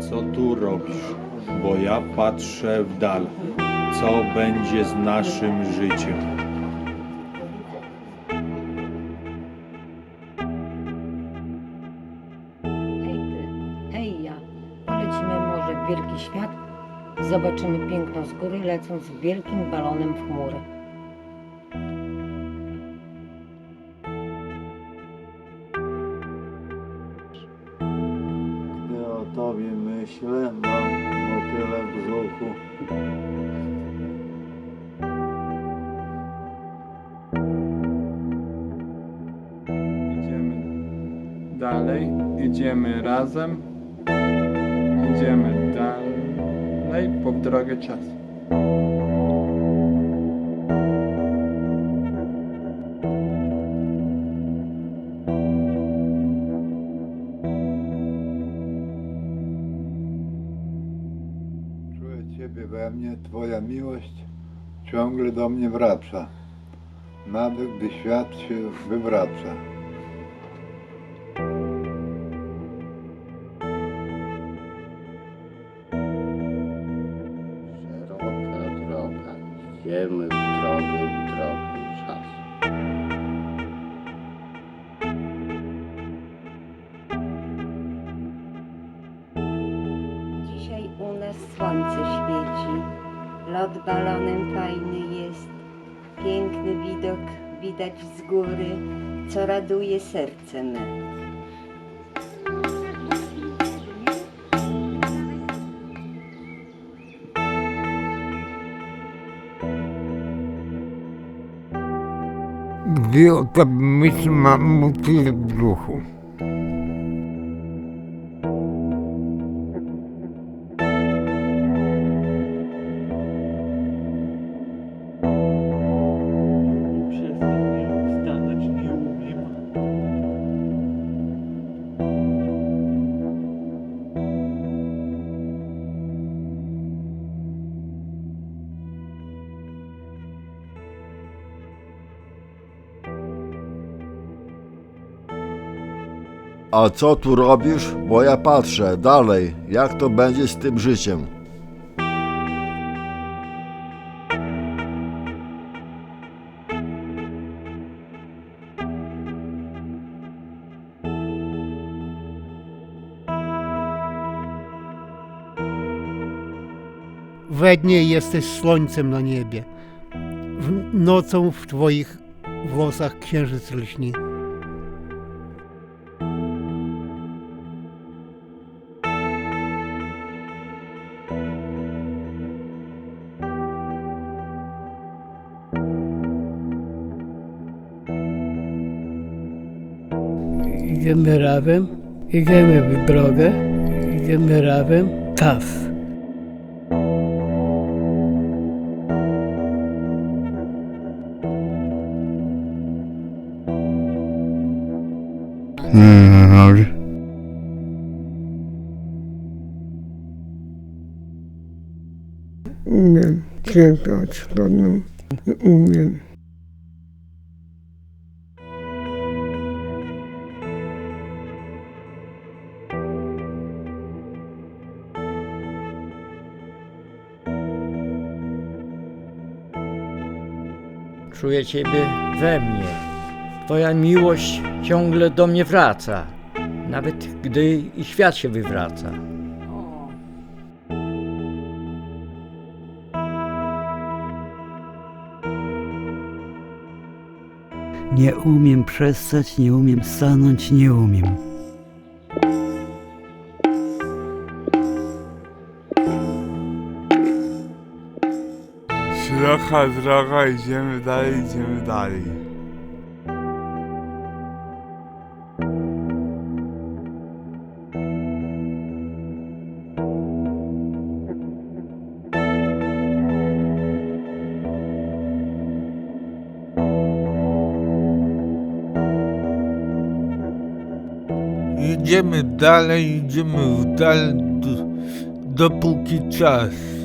co tu robisz? Bo ja patrzę w dal. Co będzie z naszym życiem? Wielki świat. Zobaczymy piękno z góry, lecąc wielkim balonem w chmury. Tobie myślę, mam motyle w brzuchu. Idziemy dalej, idziemy razem, idziemy dalej po drogę czasu. We mnie, twoja miłość ciągle do mnie wraca. Nawet gdy świat się wywraca. Szeroka droga, idziemy w drogę, w drogę czasu. Dzisiaj u nas słońce świeci, lot balonem fajny jest, piękny widok widać z góry, co raduje serce me. Gdy o myśl mam w brzuchu. A co tu robisz? Bo ja patrzę dalej, jak to będzie z tym życiem. We dnie jesteś słońcem na niebie. W nocą w twoich włosach księżyc lśni. Idziemy razem, idziemy w drogę, idziemy razem, czas. Mm, dobrze. Umiem czytać trudno. Umiem. Czuję Ciebie we mnie. Twoja miłość ciągle do mnie wraca, nawet gdy i świat się wywraca. Nie umiem przestać, nie umiem stanąć, nie umiem. Szeroka droga, idziemy dalej, idziemy dalej. Idziemy dalej, idziemy w dal, dopóki czas.